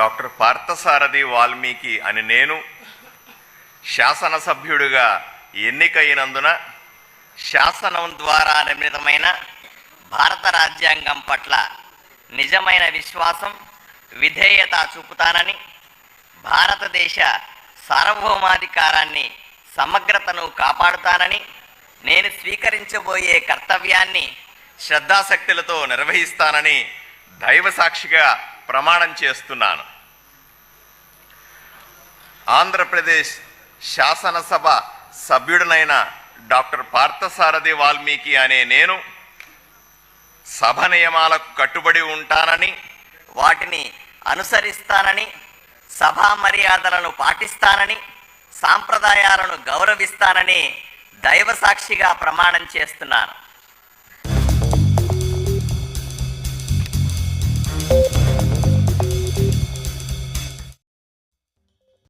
Doctor Parthasarathi Valmiki అని నేను శాసనసభ్యుడిగా ఎన్నికైనందున శాసనం ద్వారా నిర్మితమైన భారత రాజ్యాంగం పట్ల నిజమైన విశ్వాసం విధేయత చూపుతానని భారతదేశ సార్వభౌమాధికారాన్ని సమగ్రతను కాపాడుతానని నేను స్వీకరించబోయే కర్తవ్యాన్ని శ్రద్ధాశక్తులతో నిర్వహిస్తానని దైవ సాక్షిగా ప్రమాణం చేస్తున్నాను. ఆంధ్రప్రదేశ్ శాసనసభ సభ్యుడినైన డాక్టర్ పార్థసారథి వాల్మీకి అనే నేను సభ నియమాలకు కట్టుబడి ఉంటానని వాటిని అనుసరిస్తానని సభా మర్యాదలను పాటిస్తానని సాంప్రదాయాలను గౌరవిస్తానని దైవ సాక్షిగా ప్రమాణం చేస్తున్నాను.